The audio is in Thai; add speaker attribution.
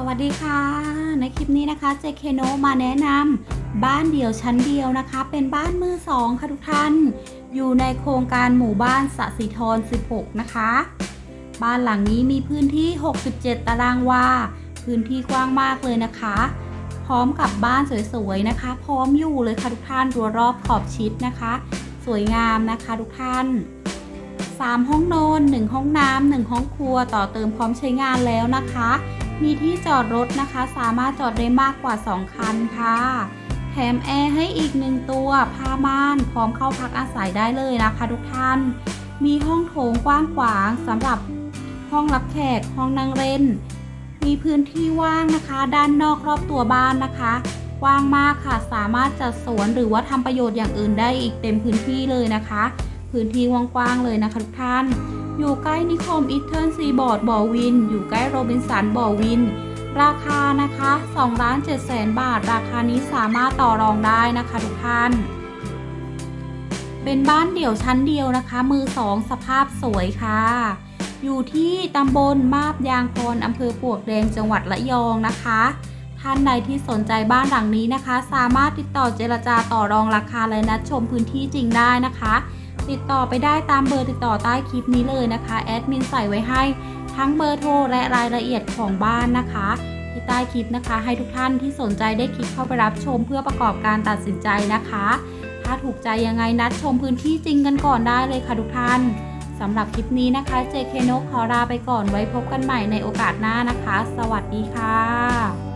Speaker 1: สวัสดีค่ะ ในคลิปนี้นะคะเจเคโนมาแนะนำบ้านเดี่ยวชั้นเดียวนะคะ เป็นบ้านมือสองค่ะทุกท่าน อยู่ในโครงการหมู่บ้านสะสีทร 16 นะคะ บ้านหลังนี้มีพื้นที่ 67 ตารางวา พื้นที่กว้างมากเลยนะคะ พร้อมกับบ้านสวยๆนะคะ พร้อมอยู่เลยค่ะทุกท่านรัวรอบขอบชิดนะคะ สวยงามนะคะทุกท่าน 3 ห้องนอน 1 ห้องน้ำ1ห้องครัวต่อเติมพร้อมใช้งานแล้วนะคะ มีที่จอดรถนะคะ สามารถจอดได้มากกว่า 2 คันค่ะ แถมแอร์ให้อีกหนึ่งตัวผ้าม่าน พร้อมเข้าพักอาศัยได้เลยนะคะทุกท่าน มีห้องโถงกว้างขวางสำหรับห้องรับแขก ห้องนั่งเล่น มีพื้นที่ว่างนะคะ ด้านนอกรอบตัวบ้านนะคะกว้างมากค่ะ สามารถจัดสวนหรือว่าทำประโยชน์อย่างอื่นได้อีกเต็มพื้นที่เลยนะคะ พื้นที่กว้างๆเลยนะคะทุกท่าน อยู่ใกล้นิคมอีเทิร์นซีบอร์ดบ่อวิน อยู่ใกล้โรบินสันบ่อวิน ราคานะคะ2ล้าน7แสนบาท ราคานี้สามารถต่อรองได้นะคะทุกท่าน เป็นบ้านเดี่ยวชั้นเดียวนะคะ มือสองสภาพสวยค่ะ อยู่ที่ตำบลมาบยางพรอำเภอปวกแดงจังหวัดระยองนะคะท่านใดที่สนใจบ้านหลังนี้นะคะ สามารถติดต่อเจรจาต่อรองราคาและนัดชมพื้นที่จริงได้นะคะ ติดต่อไปได้ตามเบอร์ติดต่อใต้คลิปนี้เลยนะคะแอดมินใส่ไว้ให้ทั้งเบอร์โทรและรายละเอียดของบ้านนะคะที่ใต้คลิปนะคะ ให้ทุกท่านที่สนใจได้คลิกเข้าไปรับชมเพื่อประกอบการตัดสินใจนะคะ ถ้าถูกใจยังไงนัดชมพื้นที่จริงกันก่อนได้เลยค่ะทุกท่านสำหรับคลิปนี้นะคะ JK นกขอลาไปก่อนไว้พบกันใหม่ในโอกาสหน้านะคะ สวัสดีค่ะ